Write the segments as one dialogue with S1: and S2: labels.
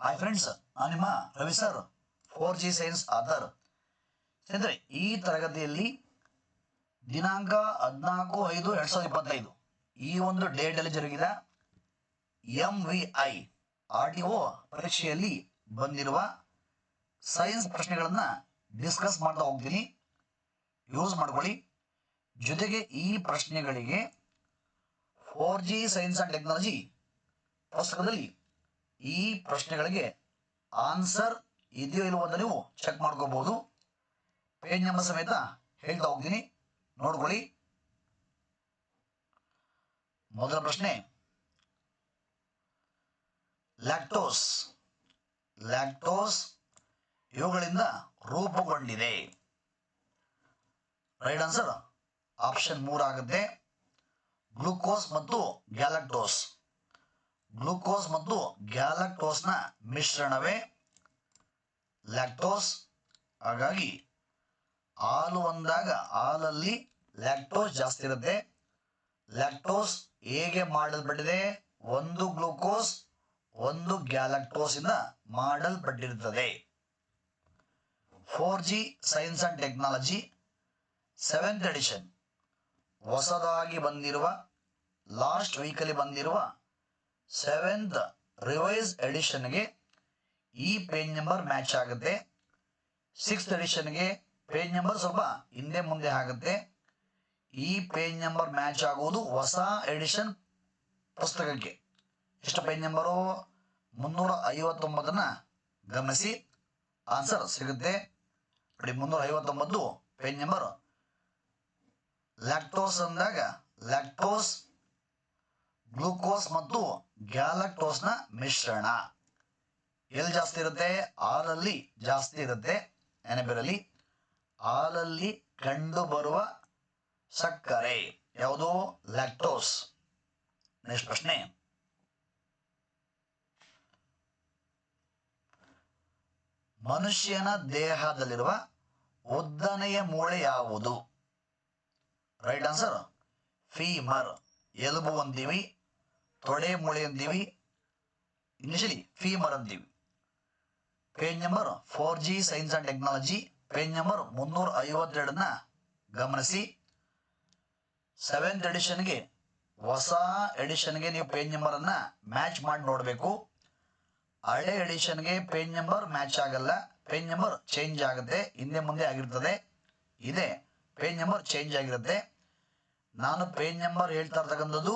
S1: Hi friends ನಾನು ನಿಮ್ಮ Ravi sir four G science Aadhaar. ಸ್ನೇಹಿತರೆ, ಈ ತರಗತಿಯಲ್ಲಿ ದಿನಾಂಕ ಹದಿನಾಲ್ಕು ಐದು ಎರಡು ಸಾವಿರದ ಇಪ್ಪತ್ತೈದು. ಈ ಒಂದು ಡೇಟಲ್ಲಿ ಜರುಗಿದ M V I R T O ಪರೀಕ್ಷೆಯಲ್ಲಿ ಬಂದಿರುವ ಸೈನ್ಸ್ ಪ್ರಶ್ನೆಗಳನ್ನು ಡಿಸ್ಕಸ್ ಮಾಡ್ತಾ ಹೋಗ್ತೀನಿ. ಯೂಸ್ ಮಾಡ್ಕೊಳ್ಳಿ. ಜೊತೆಗೆ ಈ ಪ್ರಶ್ನೆಗಳಿಗೆ four G science and technology ಪುಸ್ತಕದಲ್ಲಿ ಈ ಪ್ರಶ್ನೆಗಳಿಗೆ ಆನ್ಸರ್ ಇದೆಯೋ ಇಲ್ಲವೋ ಅಂತ ನೀವು ಚೆಕ್ ಮಾಡ್ಕೋಬಹುದು. ಪೇಜ್ ನಂಬರ್ ಸಮೇತ ಹೇಳ್ತಾ ಹೋಗ್ತೀನಿ. ನೋಡ್ಕೊಳ್ಳಿ. ಮೊದಲ ಪ್ರಶ್ನೆ. ಲ್ಯಾಕ್ಟೋಸ್ ಲ್ಯಾಕ್ಟೋಸ್ ಇವುಗಳಿಂದ ರೂಪುಗೊಂಡಿದೆ. ರೈಟ್ ಆನ್ಸರ್ ಆಪ್ಷನ್ ಮೂರಾಗುತ್ತೆ ಗ್ಲೂಕೋಸ್ ಮತ್ತು ಗ್ಯಾಲಕ್ಟೋಸ್ ಗ್ಲೂಕೋಸ್ ಮತ್ತು ಗ್ಯಾಲಕ್ಟೋಸ್ನ ಮಿಶ್ರಣವೇ ಲ್ಯಾಕ್ಟೋಸ್. ಹಾಗಾಗಿ ಹಾಲು ಅಂದಾಗ ಹಾಲಲ್ಲಿ ಲ್ಯಾಕ್ಟೋಸ್ ಜಾಸ್ತಿ ಇರುತ್ತೆ. ಲ್ಯಾಕ್ಟೋಸ್ ಹೇಗೆ ಮಾಡಲ್ಪಟ್ಟಿದೆ? ಒಂದು ಗ್ಲೂಕೋಸ್, ಒಂದು ಗ್ಯಾಲಕ್ಟೋಸ್ ಇಂದ ಮಾಡಲ್ಪಟ್ಟಿರುತ್ತದೆ four G science and technology seventh edition. ಹೊಸದಾಗಿ ಬಂದಿರುವ, ಲಾಸ್ಟ್ ವೀಕಲ್ಲಿ ಬಂದಿರುವ ಸೆವೆಂತ್ ರಿವೈಸ್ ಎಡಿಷನ್ಗೆ ಈ ಪೇಜ್ ನಂಬರ್ ಮ್ಯಾಚ್ ಆಗುತ್ತೆ. ಸಿಕ್ಸ್ತ್ ಎಡಿಷನ್ಗೆ ಪೇಜ್ ನಂಬರ್ ಸ್ವಲ್ಪ ಹಿಂದೆ ಮುಂದೆ ಆಗುತ್ತೆ. ಈ ಪೇಜ್ ನಂಬರ್ ಮ್ಯಾಚ್ ಆಗುವುದು ಹೊಸ ಎಡಿಷನ್ ಪುಸ್ತಕಕ್ಕೆ. ಎಷ್ಟು ಪೇಜ್ ನಂಬರು ಮುನ್ನೂರ ಐವತ್ತೊಂಬತ್ತನ್ನು ಗಮನಿಸಿ. ಆನ್ಸರ್ ಸಿಗುತ್ತೆ. ನೋಡಿ ಮುನ್ನೂರ ಐವತ್ತೊಂಬತ್ತು ಪೇಜ್ ನಂಬರ್ ಲ್ಯಾಕ್ಟೋಸ್ ಅಂದಾಗ ಲ್ಯಾಕ್ಟೋಸ್ ಗ್ಲೂಕೋಸ್ ಮತ್ತು ಗ್ಯಾಲಕ್ಟೋಸ್ನ ಮಿಶ್ರಣ. ಎಲ್ಲಿ ಜಾಸ್ತಿ ಇರುತ್ತೆ? ಹಾಲಲ್ಲಿ ಜಾಸ್ತಿ ಇರುತ್ತೆ. ನೆನಪಿರಲಿ ಹಾಲಲ್ಲಿ ಕಂಡು ಬರುವ ಸಕ್ಕರೆ ಯಾವುದು? ಲ್ಯಾಕ್ಟೋಸ್. ನೆಕ್ಸ್ಟ್ ಪ್ರಶ್ನೆ. ಮನುಷ್ಯನ ದೇಹದಲ್ಲಿರುವ ಉದ್ದನೆಯ ಮೂಳೆ ಯಾವುದು? Right answer, femur. ಎಲುಬು ಅಂತೀವಿ ತೊಡೆ ಮುಳೆಯಂದಿವಿ ಇಂಗ್ಲಿಷಲ್ಲಿ ಫೀಮರ್ ಅಂತೀವಿ page number four G science and technology, page number ಮುನ್ನೂರ ಐವತ್ತೆರಡನ್ನ ಗಮನಿಸಿ. ಸೆವೆಂತ್ ಎಡಿಷನ್ಗೆ, ಹೊಸ ಎಡಿಷನ್ಗೆ ನೀವು ಪೇಜ್ ನಂಬರನ್ನು ಮ್ಯಾಚ್ ಮಾಡಿ ನೋಡಬೇಕು. ಹಳೆ ಎಡಿಷನ್ಗೆ ಪೇಜ್ ನಂಬರ್ ಮ್ಯಾಚ್ ಆಗಲ್ಲ, ಪೇಜ್ ನಂಬರ್ ಚೇಂಜ್ ಆಗುತ್ತೆ ಹಿಂದೆ ಮುಂದೆ ಆಗಿರ್ತದೆ. ಇದೆ, ಪೇಜ್ ನಂಬರ್ ಚೇಂಜ್ ಆಗಿರುತ್ತೆ. ನಾನು ಪೇಜ್ ನಂಬರ್ ಹೇಳ್ತಾ ಇರ್ತಕ್ಕಂಥದ್ದು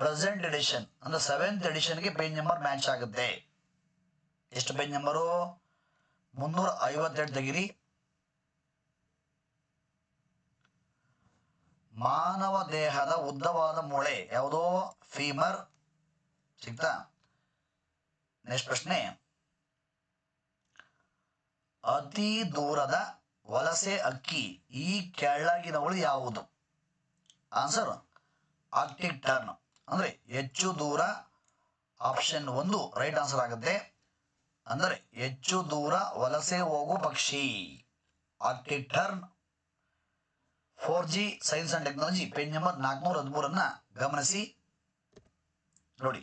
S1: ಪ್ರೆಸೆಂಟ್ ಎಡಿಷನ್ ಅಂದ್ರೆ ಸೆವೆಂತ್ ಎಡಿಷನ್ಗೆ ಪೇಜ್ ನಂಬರ್ ಮ್ಯಾಚ್ ಆಗುತ್ತೆ. ಎಷ್ಟು ಪೇಜ್ ನಂಬರು ಮುನ್ನೂರ ಐವತ್ತೆರಡು ತೆಗಿರಿ ಮಾನವ ದೇಹದ ಉದ್ದವಾದ ಮೂಳೆ, ಯಾವುದೋ ಫೀಮರ್ ಸಿಗ್ತಾ? ನೆಕ್ಸ್ಟ್ ಪ್ರಶ್ನೆ. ಅತಿ ದೂರದ ವಲಸೆ ಅಕ್ಕಿ, ಈ ಕೆಳಗಿನವಳು ಯಾವುದು? ಆನ್ಸರ್ ಆರ್ಟಿಕ್ ಟರ್ನ್ ಅಂದ್ರೆ ಹೆಚ್ಚು ದೂರ ಆಪ್ಷನ್ ಒಂದು ರೈಟ್ ಆನ್ಸರ್ ಆಗುತ್ತೆ. ಅಂದರೆ ಹೆಚ್ಚು ದೂರ ವಲಸೆ ಹೋಗುವ ಪಕ್ಷಿ. Arctic tern four G science and technology page number ನಾಲ್ಕುನೂರ ಹದಿಮೂರನ್ನ ಗಮನಿಸಿ. ನೋಡಿ,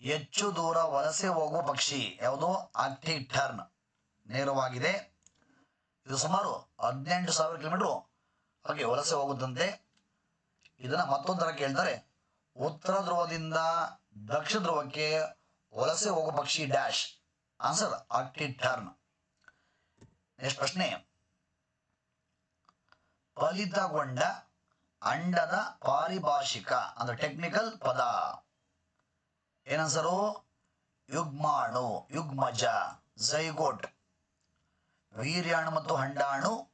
S1: ಹೆಚ್ಚು ದೂರ ವಲಸೆ ಹೋಗುವ ಪಕ್ಷಿ ಯಾವುದು? ಆರ್ಟಿಕ್ ಟರ್ನ್ ನೇರವಾಗಿದೆ. ಇದು ಸುಮಾರು ಹದಿನೆಂಟು ಸಾವಿರ ಕಿಲೋಮೀಟರ್ ಹಾಗೆ ವಲಸೆ ಹೋಗುತ್ತಂತೆ. ಇದನ್ನ ಮತ್ತೊಂದು ಥರ ಕೇಳ್ತಾರೆ. ಉತ್ತರ ಧ್ರುವದಿಂದ ದಕ್ಷಿಣ ಧ್ರುವಕ್ಕೆ ವಲಸೆ ಹೋಗುವ ಪಕ್ಷಿ dash. Answer Arctic tern. Next ಪ್ರಶ್ನೆ. ಫಲಿತಗೊಂಡ ಅಂಡದ ಪಾರಿಭಾಷಿಕ, ಅಂದ್ರೆ ಟೆಕ್ನಿಕಲ್ ಪದ. ಏನನ್ಸರು? ಯುಗ್ಮಾಣು, ಯುಗ್ಮಜ, ಝೈಗೋಟ್. ವೀರ್ಯಾಣು ಮತ್ತು ಹಂಡಾಣು.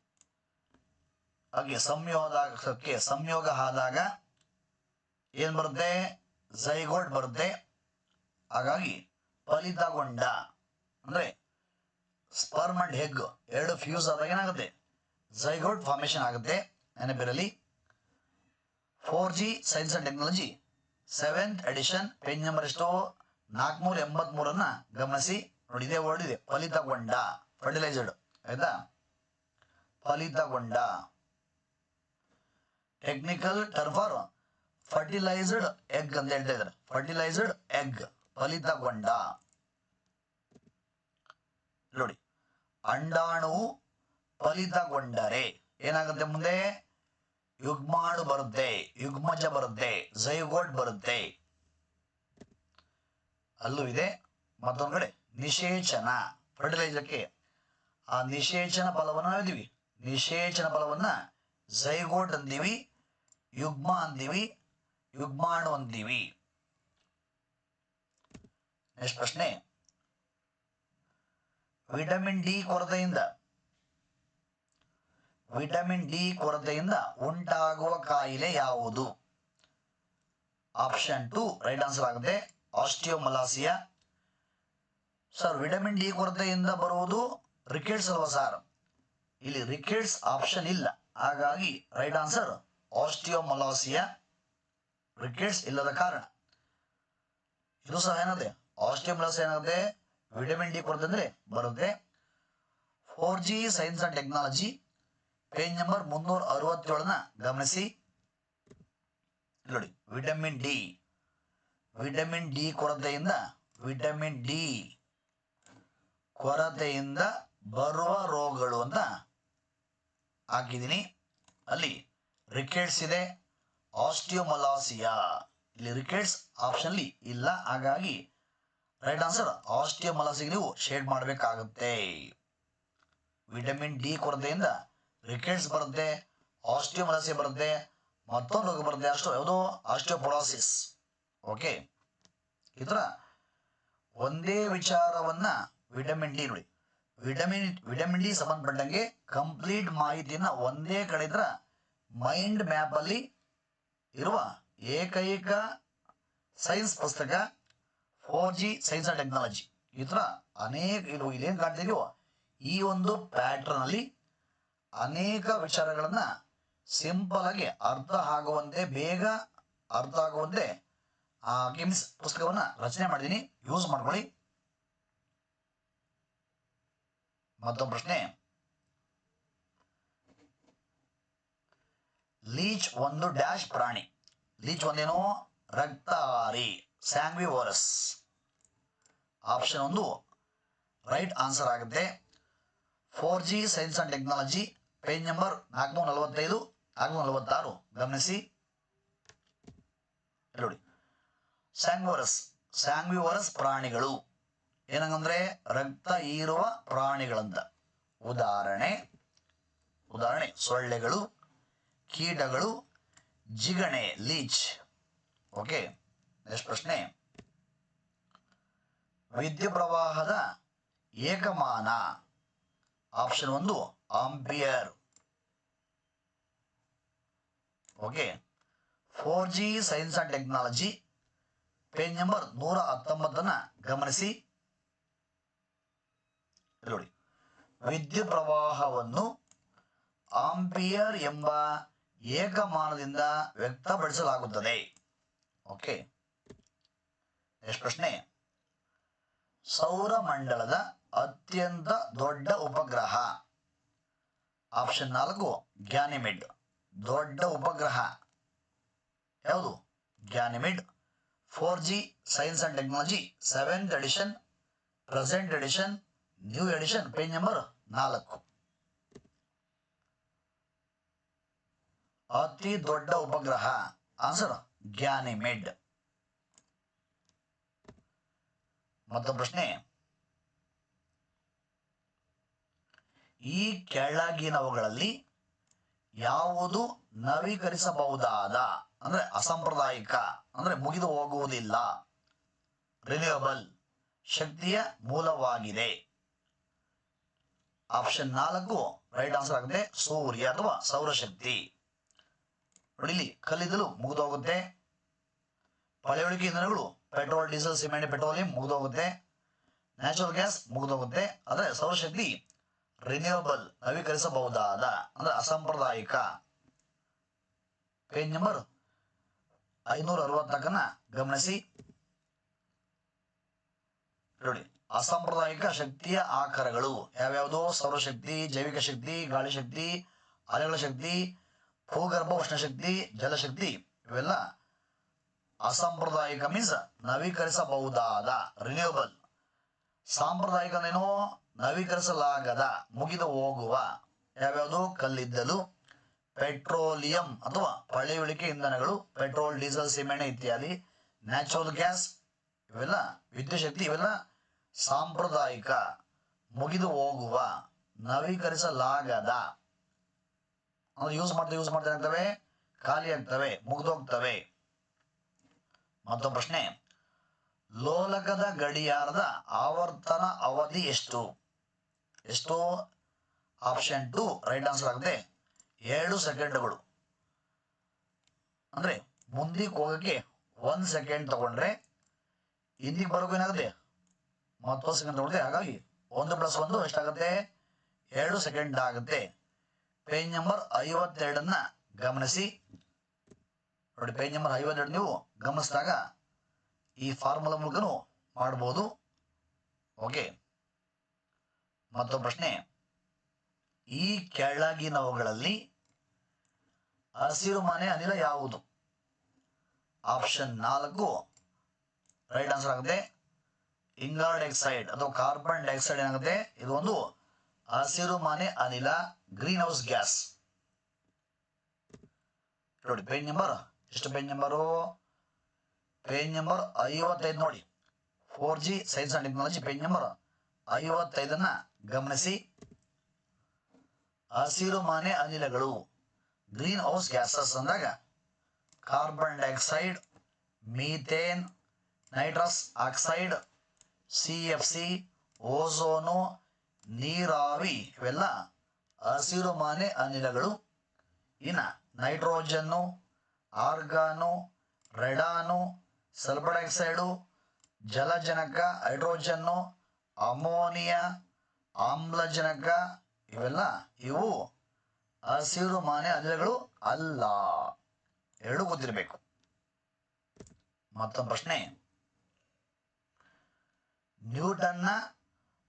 S1: ಹಾಗೆ ಸಂಯೋಗಕ್ಕೆ ಸಂಯೋಗ ಆದಾಗ ಏನ್ ಬರುತ್ತೆ? ಝೈಗೋಟ್ ಬರುತ್ತೆ. ಹಾಗಾಗಿ ಫಲಿತಗೊಂಡ, ಅಂದ್ರೆ ಸ್ಪರ್ಮ್ ಅಂಡ್ ಹೆಗ್ ಎರಡು ಫ್ಯೂಸ್ ಆದಾಗ ಏನಾಗುತ್ತೆ? ಝೈಗೋಟ್ ಫಾರ್ಮೇಶನ್ ಆಗುತ್ತೆ. ನೆನಪಿರಲಿ four G science and technology seventh edition page number ಎಷ್ಟು? ನಾಲ್ಕುನೂರ ಎಂಬತ್ಮೂರನ್ನ ಗಮನಿಸಿ. ನೋಡಿ, ಇದೇ ವರ್ಡ್ ಇದೆ. ಫಲಿತಗೊಂಡ. ಫರ್ಟಿಲೈಸರ್ಡ್ ಆಯ್ತಾ? ಫಲಿತಗೊಂಡ. Technical term for fertilised egg ಅಂತ ಹೇಳ್ತಾ ಇದ್ದಾರೆ ಫರ್ಟಿಲೈಸ್ಡ್ ಎಗ್ ಫಲಿತಗೊಂಡ. ನೋಡಿ ಅಂಡಾಣುವು ಫಲಿತಗೊಂಡರೆ ಏನಾಗುತ್ತೆ ಮುಂದೆ? ಯುಗ್ಮಾಣು ಬರುತ್ತೆ, ಯುಗ್ಮಜ ಬರುತ್ತೆ, ಝೈಗೋಟ್ ಬರುತ್ತೆ. ಅಲ್ಲೂ ಇದೆ, ಮತ್ತೊಂದು ಕಡೆ, ನಿಷೇಚನ. ಫರ್ಟಿಲೈಸರ್ಗೆ ಆ ನಿಷೇಚನ ಫಲವನ್ನು ನಾವಿದೀವಿ ನಿಷೇಚನ ಫಲವನ್ನ ಝೈಗೋಟ್ ಅಂದೀವಿ ಯುಗ್ಮ ಅಂದೀವಿ ಯುಗ್ಮಾಣು ಅಂದೀವಿ ನೆಕ್ಸ್ಟ್ ಪ್ರಶ್ನೆ. ವಿಟಮಿನ್ ಡಿ ಕೊರತೆಯಿಂದ. ವಿಟಮಿನ್ ಡಿ ಕೊರತೆಯಿಂದ ಉಂಟಾಗುವ ಕಾಯಿಲೆ ಯಾವುದು? ಆಪ್ಷನ್ ಟು, ರೈಟ್ ಆನ್ಸರ್ ಆಗುತ್ತೆ. ಆಸ್ಟಿಯೋಮಲಾಸಿಯಾ. ಸರ್, ವಿಟಮಿನ್ ಡಿ ಕೊರತೆಯಿಂದ ಬರುವುದು ರಿಕೆಟ್ಸ್ ಅಲ್ವಾ ಸರ್? ಇಲ್ಲಿ ರಿಕೆಟ್ಸ್ ಆಪ್ಷನ್ ಇಲ್ಲ. ಹಾಗಾಗಿ ರೈಟ್ ಆನ್ಸರ್, ಆಸ್ಟಿಯೋಮಲಾಸಿಯಾ. ರಿಕೆಟ್ಸ್ ಇಲ್ಲದ ಕಾರಣ. ಇದು ಸಹ ಏನಾಗುತ್ತೆ ಆಸ್ಟಿಯೋಮಲಾಸಿಯಾ ಏನಾಗುತ್ತೆ ವಿಟಮಿನ್ ಡಿ ಕೊರತೆ ಅಂದ್ರೆ ಬರುತ್ತೆ. Four G science and technology page number ಮುನ್ನೂರ ಅರವತ್ತೇಳನ ಗಮನಿಸಿ. ನೋಡಿ ವಿಟಮಿನ್ ಡಿ ವಿಟಮಿನ್ ಡಿ ಕೊರತೆಯಿಂದ ವಿಟಮಿನ್ ಡಿ ಕೊರತೆಯಿಂದ ಬರುವ ರೋಗಗಳು ಅಂತ ಹಾಕಿದ್ದೀನಿ. ಅಲ್ಲಿ ರಿಕೆಟ್ಸ್ ಇದೆ. ಆಸ್ಟಿಯೋಮಲಾಸಿಯಾ ಇಲ್ಲಿ ರಿಕೆಟ್ಸ್ ಆಪ್ಷನ್ಲಿ ಇಲ್ಲ. ಹಾಗಾಗಿ ರೈಟ್ ಆನ್ಸರ್ ಆಸ್ಟಿಯೋಮಲಾಸಿಗೆ ನೀವು ಶೇಡ್ ಮಾಡಬೇಕಾಗುತ್ತೆ. ವಿಟಮಿನ್ ಡಿ ಕೊರತೆಯಿಂದ ರಿಕೆಟ್ಸ್ ಬರುತ್ತೆ ಆಸ್ಟಿಯೋಮಲಾಸಿ ಬರುತ್ತೆ, ಮತ್ತೊಂದು ರೋಗ ಬರುತ್ತೆ, ಅಷ್ಟು, ಯಾವುದು ಆಸ್ಟಿಯೋಪೊಲಾಸಿಸ್ ಓಕೆ? ಈ ಥರ ಒಂದೇ ವಿಚಾರವನ್ನ ವಿಟಮಿನ್ ಡಿ ನೋಡಿ. ವಿಟಮಿನ್ ವಿಟಮಿನ್ ಡಿ ಸಂಬಂಧಪಟ್ಟಂಗೆ ಕಂಪ್ಲೀಟ್ ಮಾಹಿತಿಯನ್ನ ಒಂದೇ ಕಡೆ ಇದ್ರ ಮೈಂಡ್ ಮ್ಯಾಪ್ ಅಲ್ಲಿ ಇರುವ ಏಕೈಕ ಸೈನ್ಸ್ ಪುಸ್ತಕ four G science and technology. ಈ ಥರ ಅನೇಕ ಇದು ಇಲ್ಲೇನು ಕಾಣ್ತಿದೆಯೋ ಈ ಒಂದು ಪ್ಯಾಟ್ರನಲ್ಲಿ ಅನೇಕ ವಿಚಾರಗಳನ್ನು ಸಿಂಪಲ್ ಆಗಿ ಅರ್ಥ ಆಗುವಂತೆ, ಬೇಗ ಅರ್ಥ ಆಗುವಂತೆ ಆ ಕಿಮ್ಸ್ ಪುಸ್ತಕವನ್ನ ರಚನೆ ಮಾಡಿದ್ದೀನಿ ಯೂಸ್ ಮಾಡ್ಕೊಳ್ಳಿ. ಮತ್ತೊಂದು ಪ್ರಶ್ನೆ. ಲೀಚ್ ಒಂದು ಡ್ಯಾಶ್ ಪ್ರಾಣಿ. ಲೀಚ್ ಒಂದೇನು ರಕ್ತಹಾರಿ ಸ್ಯಾಂಗ್ವಿವೋರಸ್. ಆಪ್ಷನ್ ಒಂದು, ರೈಟ್ ಆನ್ಸರ್ ಆಗುತ್ತೆ. Four G science and technology, page number ನಾಲ್ಕುನೂರ ನಲವತ್ತೈದು ನಾಲ್ಕುನೂರ ನಲವತ್ತಾರು ಗಮನಿಸಿ ನೋಡಿ. ಸ್ಯಾಂಗ್ವರಸ್ ಸ್ಯಾಂಗ್ವಿವರಸ್ ಪ್ರಾಣಿಗಳು. ಏನಂಗಂದ್ರೆ ರಕ್ತ ಹೀರುವ ಪ್ರಾಣಿಗಳಂತ. ಉದಾಹರಣೆ ಉದಾಹರಣೆ, ಸೊಳ್ಳೆಗಳು. ಕೀಟಗಳು ಜಿಗಣೆ, ಲೀಚ್. ಓಕೆ ನೆಕ್ಸ್ಟ್ ಪ್ರಶ್ನೆ. ವಿದ್ಯುತ್ ಪ್ರವಾಹದ ಏಕಮಾನ. ಆಪ್ಷನ್ ಒಂದು, ampere. Okay four G science and technology page number ನೂರ ಹತ್ತೊಂಬತ್ತನ್ನು ಗಮನಿಸಿ. ನೋಡಿ. ವಿದ್ಯುತ್ ಪ್ರವಾಹವನ್ನು ಆಂಪಿಯರ್ ಎಂಬ ಏಕಮಾನದಿಂದ ವ್ಯಕ್ತಪಡಿಸಲಾಗುತ್ತದೆ. ಓಕೆ. ನೆಕ್ಸ್ಟ್ ಪ್ರಶ್ನೆ. ಸೌರಮಂಡಲದ ಅತ್ಯಂತ ದೊಡ್ಡ ಉಪಗ್ರಹ. ಆಪ್ಷನ್ ನಾಲ್ಕು, ಗ್ಯಾನಿಮಿಡ್. ದೊಡ್ಡ ಉಪಗ್ರಹ. ಯಾವುದು? Ganymede. Four G, science and technology. Seventh edition, present edition, new edition, page number ನಾಲ್ಕು. ಅತಿ ದೊಡ್ಡ ಉಪಗ್ರಹ. ಆನ್ಸರ್ ಗ್ಯಾನಿಮಿಡ್ ಮತ್ತೊಂದು ಪ್ರಶ್ನೆ. ಈ ಕೆಳಗಿನವುಗಳಲ್ಲಿ ಯಾವುದು ನವೀಕರಿಸಬಹುದಾದ? ಅಂದ್ರೆ ಅಸಾಂಪ್ರದಾಯಿಕ, ಅಂದ್ರೆ ಮುಗಿದು ಹೋಗುವುದಿಲ್ಲ. ರಿನ್ಯೂಯಬಲ್ ಶಕ್ತಿಯ ಮೂಲವಾಗಿದೆ. ಆಪ್ಷನ್ ನಾಲ್ಕು ರೈಟ್ ಆನ್ಸರ್ ಆಗುತ್ತೆ ಸೂರ್ಯ ಅಥವಾ ಸೌರಶಕ್ತಿ. ಇಲ್ಲಿ ಕಲ್ಲಿದ್ದಲು ಮುಗಿದೋಗುತ್ತೆ. ಪಳೆಯುಳಿಕೆ ಇಂಧನಗಳು, ಪೆಟ್ರೋಲ್, ಡೀಸೆಲ್, ಸಿಮೆಂಟ್, ಪೆಟ್ರೋಲಿಯಂ ಮುಗಿದೋಗುತ್ತೆ. ನ್ಯಾಚುರಲ್ ಗ್ಯಾಸ್ ಮುಗಿದೋಗುತ್ತೆ. ಆದರೆ ಸೌರಶಕ್ತಿ ರಿನ್ಯೂಯಬಲ್ ನವೀಕರಿಸಬಹುದಾದ, ಅಂದ್ರೆ ಅಸಾಂಪ್ರದಾಯಿಕ. ಪೇಜ್ ನಂಬರ್ ಐನೂರ ಅರವತ್ನಾಲ್ಕನ್ನ ಗಮನಿಸಿ. ನೋಡಿ, ಅಸಾಂಪ್ರದಾಯಿಕ ಶಕ್ತಿಯ ಆಕಾರಗಳು ಯಾವ್ಯಾವುದೋ? ಸೌರಶಕ್ತಿ ಜೈವಿಕ ಶಕ್ತಿ, ಗಾಳಿ ಶಕ್ತಿ ಅಲೆಗಳ ಶಕ್ತಿ ಭೂಗರ್ಭ ಉಷ್ಣಶಕ್ತಿ ಜಲಶಕ್ತಿ ಇವೆಲ್ಲ ಅಸಾಂಪ್ರದಾಯಿಕ ಮೀನ್ಸ್ ನವೀಕರಿಸಬಹುದಾದ ರಿನ್ಯೂಬಲ್ ಸಾಂಪ್ರದಾಯಿಕನೇನೋ ನವೀಕರಿಸಲಾಗದ, ಮುಗಿದು ಹೋಗುವ, ಯಾವ್ಯಾವುದು? ಕಲ್ಲಿದ್ದಲು, ಪೆಟ್ರೋಲಿಯಂ ಅಥವಾ ಪಳೆಯುಳಿಕೆ ಇಂಧನಗಳು, ಪೆಟ್ರೋಲ್, ಡೀಸೆಲ್, ಸಿಮೆಂಟ್ ಇತ್ಯಾದಿ ನ್ಯಾಚುರಲ್ ಗ್ಯಾಸ್ ಇವೆಲ್ಲ ವಿದ್ಯುತ್ ಶಕ್ತಿ, ಇವೆಲ್ಲ ಸಾಂಪ್ರದಾಯಿಕ, ಮುಗಿದು ಹೋಗುವ, ನವೀಕರಿಸಲಾಗದ. ಅಂದ್ರೆ ಯೂಸ್ ಮಾಡ್ತಾ ಯೂಸ್ ಮಾಡ್ತಾ ಅಂತವೆ, ಖಾಲಿ ಆಗ್ತವೆ ಮುಗ್ದೋಗ್ತವೆ. ಮತ್ತೊಂದು ಪ್ರಶ್ನೆ. ಲೋಲಕದ ಗಡಿಯಾರದ ಆವರ್ತನ ಅವಧಿ ಎಷ್ಟು? ಎಷ್ಟು? ಆಪ್ಷನ್ ಟು ರೈಟ್ ಆನ್ಸರ್ ಆಗುತ್ತೆ. ಎರಡು ಸೆಕೆಂಡ್ಗಳು. ಅಂದ್ರೆ ಮುಂದಕ್ಕೆ ಹೋಗಕ್ಕೆ ಒಂದ್ ಸೆಕೆಂಡ್ ತಗೊಂಡ್ರೆ ಹಿಂದಿಗೆ ಬರೋಕು ಏನಾಗುತ್ತೆ? ಮತ್ತೊಂದು ಸೆಕೆಂಡ್ ತಗೊಂಡ್ರೆ ಹಾಗಾಗಿ ಒಂದು ಪ್ಲಸ್ ಒಂದು ಎಷ್ಟಾಗುತ್ತೆ? ಎರಡು ಸೆಕೆಂಡ್ ಆಗುತ್ತೆ. ಪೇಜ್ ನಂಬರ್ ಐವತ್ತೆರಡನ್ನ ಗಮನಿಸಿ. ನೋಡಿ ಪೇಜ್ ನಂಬರ್ ಐವತ್ತೆರಡು ನೀವು ಗಮನಿಸಿದಾಗ ಈ ಫಾರ್ಮುಲಾ ಮೂಲಕನೂ ಮಾಡ್ಬೋದು. ಓಕೆ ಮತ್ತೊಂದು ಪ್ರಶ್ನೆ. ಈ ಕೆಳಗಿನವುಗಳಲ್ಲಿ ಹಸಿರು ಮನೆ ಅನಿಲ ಯಾವುದು? ಆಪ್ಷನ್ ನಾಲ್ಕು. ರೈಟ್ ಆನ್ಸರ್ ಆಗುತ್ತೆ. ಇಂಗಾರ್ ಡೈಆಕ್ಸೈಡ್ ಅಥವಾ ಕಾರ್ಬನ್ ಡೈಆಕ್ಸೈಡ್ ಏನಾಗುತ್ತೆ? ಇದು ಒಂದು ಹಸಿರು ಮನೆ ಅನಿಲ. ಗ್ರೀನ್ ಹೌಸ್ ಗ್ಯಾಸ್ ನೋಡಿ ಪೇಜ್ ನಂಬರ್ ಎಷ್ಟು ಪೇಜ್ ನಂಬರು ಪೇಜ್ ನಂಬರ್ ಐವತ್ತೈದು ನೋಡಿ. Four G science and technology page number ಐವತ್ತೈದನ್ನು ಗಮನಿಸಿ. ಹಸಿರು ಮನೆ ಅನಿಲಗಳು ಗ್ರೀನ್ ಹೌಸ್ ಗ್ಯಾಸಸ್ ಅಂದಾಗ carbon dioxide methane nitrous oxide C F C ozone ನೀರಾವಿ, ಇವೆಲ್ಲ ಹಸಿರು ಮಾನೆ ಅನಿಲಗಳು. ಇನ್ನು nitrogen, argon, radon, sulphur dioxide, ಜಲಜನಕ, hydrogen, ammonia, ಆಮ್ಲಜನಕ ಇವೆಲ್ಲ ಇವು ಹಸಿರು ಮಾನೆ ಅನಿಲಗಳು ಅಲ್ಲ. ಎರಡು ಗೊತ್ತಿರಬೇಕು. ಮತ್ತೊಂದು ಪ್ರಶ್ನೆ. ನ್ಯೂಟನ್ನ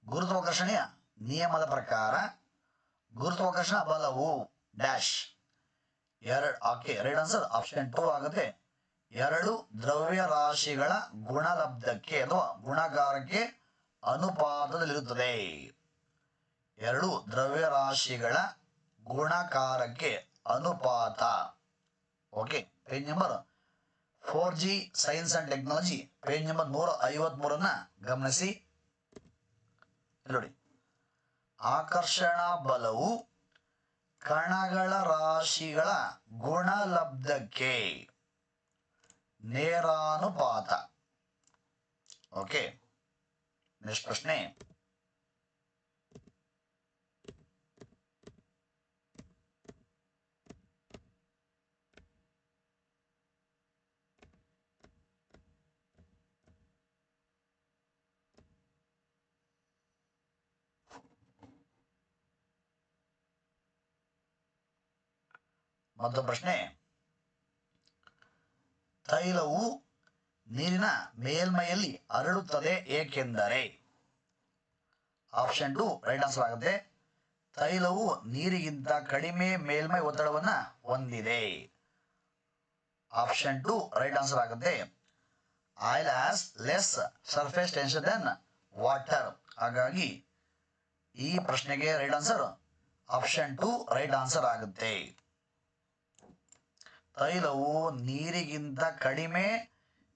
S1: ಗುರುತ್ವಾಕರ್ಷಣೆಯ ನಿಯಮದ ಪ್ರಕಾರ ಗುರುತ್ವಾಕರ್ಷಣ ಬಲವು ಡ್ಯಾಶ್. ಎರಡು, ಓಕೆ, ಎರಡು ಆನ್ಸರ್ ಆಪ್ಷನ್ ಟೂ ಆಗುತ್ತೆ. ಎರಡು ದ್ರವ್ಯ ರಾಶಿಗಳ ಗುಣಲಬ್ಧಕ್ಕೆ ಅಥವಾ ಗುಣಕಾರಕ್ಕೆ ಅನುಪಾತದಲ್ಲಿರುತ್ತದೆ. ಎರಡು ದ್ರವ್ಯ ರಾಶಿಗಳ ಗುಣಕಾರಕ್ಕೆ ಅನುಪಾತ. Okay page number four G science and technology page number ನೂರ ಐವತ್ಮೂರನ್ನು ಗಮನಿಸಿ. ನೋಡಿ. ಆಕರ್ಷಣಾ ಬಲವು ಕಣಗಳ ರಾಶಿಗಳ ಗುಣಲಬ್ಧಕ್ಕೆ ನೇರಾನುಪಾತ. ಓಕೆ ನೆಕ್ಸ್ಟ್ ಪ್ರಶ್ನೆ. ಮತ್ತು ಪ್ರಶ್ನೆ. ತೈಲವು ನೀರಿನ ಮೇಲ್ಮೈಯಲ್ಲಿ ಅರಳುತ್ತದೆ ಏಕೆಂದರೆ? ಆಪ್ಷನ್ ಟು, ರೈಟ್ ಆನ್ಸರ್ ಆಗುತ್ತೆ. ತೈಲವು ನೀರಿಗಿಂತ ಕಡಿಮೆ ಮೇಲ್ಮೈ ಒತ್ತಡವನ್ನ ಹೊಂದಿದೆ. ಆಪ್ಷನ್ ಟು, ರೈಟ್ ಆನ್ಸರ್ ಆಗುತ್ತೆ. Oil as less surface tension then water. ಹಾಗಾಗಿ ಈ ಪ್ರಶ್ನೆಗೆ right answer, option two, right answer ಆಗುತ್ತೆ. ತೈಲವು ನೀರಿಗಿಂತ ಕಡಿಮೆ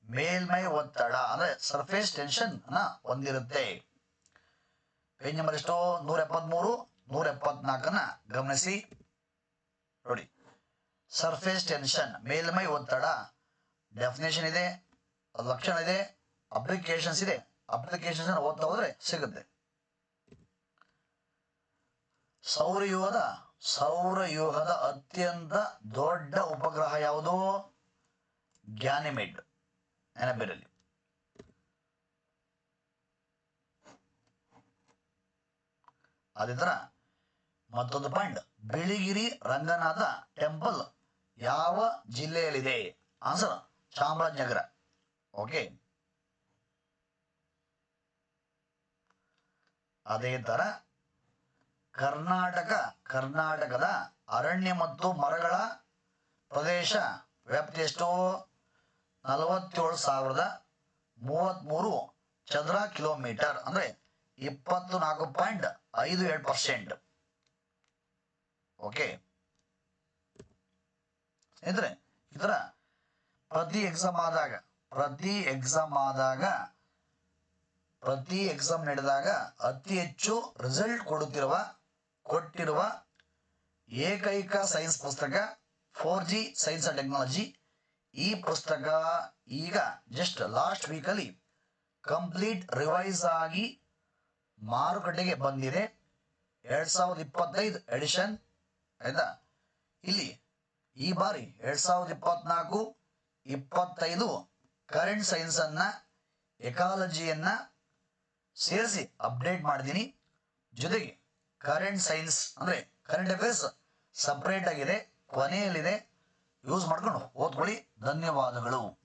S1: ಮೇಲ್ಮೈ ಒತ್ತಡ, ಅಂದ್ರೆ ಸರ್ಫೇಸ್ ಟೆನ್ಷನ್ ಹೊಂದಿರುತ್ತೆ. ಪೇಜ್ ನಂಬರ್ ಎಷ್ಟು? ನೂರ ಎಪ್ಪತ್ಮೂರು ನೂರ ಎಪ್ಪತ್ನಾಲ್ಕನ್ನ ಗಮನಿಸಿ. ನೋಡಿ. ಸರ್ಫೇಸ್ ಟೆನ್ಷನ್ ಮೇಲ್ಮೈ ಒತ್ತಡ ಡೆಫಿನೇಷನ್ ಇದೆ, ಲಕ್ಷಣ ಇದೆ ಅಪ್ಲಿಕೇಶನ್ಸ್ ಇದೆ. ಅಪ್ಲಿಕೇಶನ್ಸ್ ಓದ್ತಾ ಹೋದ್ರೆ ಸಿಗುತ್ತೆ. ಸೌರವ್ಯೂಹದ ಸೌರವ್ಯೂಹದ ಅತ್ಯಂತ ದೊಡ್ಡ ಉಪಗ್ರಹ ಯಾವುದು? ಗ್ಯಾನಿಮಿಡ್. ನೆನಪಿರಲಿ. ಅದೇ ಮತ್ತೊಂದು ಪಾಯಿಂಟ್. ಬಿಳಿಗಿರಿ ರಂಗನಾಥ ಟೆಂಪಲ್ ಯಾವ ಜಿಲ್ಲೆಯಲ್ಲಿದೆ? ಆನ್ಸರ್, ಚಾಮರಾಜನಗರ. ಓಕೆ. ಅದೇ ತರ ಕರ್ನಾಟಕ, ಕರ್ನಾಟಕದ ಅರಣ್ಯ ಮತ್ತು ಮರಗಳ ಪ್ರದೇಶ ವ್ಯಾಪ್ತಿ ಎಷ್ಟು? ನಲವತ್ತೇಳು ಸಾವಿರದ ಮೂವತ್ತ್ಮೂರು ಚದರ ಕಿಲೋಮೀಟರ್ ಅಂದರೆ ಇಪ್ಪತ್ತು ನಾಲ್ಕು ಪಾಯಿಂಟ್ ಐದು ಎರಡು ಪರ್ಸೆಂಟ್. ಓಕೆ? ಸ್ನೇಹಿತರೆ ಇದರ ಪ್ರತಿ ಎಕ್ಸಾಮ್ ಆದಾಗ, ಪ್ರತಿ ಎಕ್ಸಾಮ್ ಆದಾಗ, ಪ್ರತಿ ಎಕ್ಸಾಮ್ ನಡೆದಾಗ ಅತಿ ಹೆಚ್ಚು ರಿಸಲ್ಟ್ ಕೊಡುತ್ತಿರುವ ಕೊಟ್ಟಿರುವ ಏಕೈಕ ಸೈನ್ಸ್ ಪುಸ್ತಕ four G science and technology ಈ ಪುಸ್ತಕ ಈಗ ಜಸ್ಟ್ ಲಾಸ್ಟ್ ವೀಕಲ್ಲಿ ಕಂಪ್ಲೀಟ್ ರಿವೈಸ್ ಆಗಿ ಮಾರುಕಟ್ಟೆಗೆ ಬಂದಿದೆ. ಎರಡು ಸಾವಿರದ ಇಪ್ಪತ್ತೈದು ಎಡಿಷನ್ ಆಯಿತಾ? ಇಲ್ಲಿ ಈ ಬಾರಿ ಎರಡು ಸಾವಿರದ ಇಪ್ಪತ್ನಾಲ್ಕು, ಇಪ್ಪತ್ತೈದು ಕರೆಂಟ್ ಸೈನ್ಸನ್ನು ಎಕಾಲಜಿಯನ್ನು ಸೇರಿಸಿ ಅಪ್ಡೇಟ್ ಮಾಡಿದ್ದೀನಿ ಜೊತೆಗೆ ಕರೆಂಟ್ ಸೈನ್ಸ್ ಅಂದರೆ ಕರೆಂಟ್ ಅಫೇರ್ಸ್ ಸಪ್ರೇಟ್ ಆಗಿದೆ ಕೊನೆಯಲ್ಲಿದೆ. ಯೂಸ್ ಮಾಡ್ಕೊಂಡು ಓದ್ಕೊಳ್ಳಿ. ಧನ್ಯವಾದಗಳು.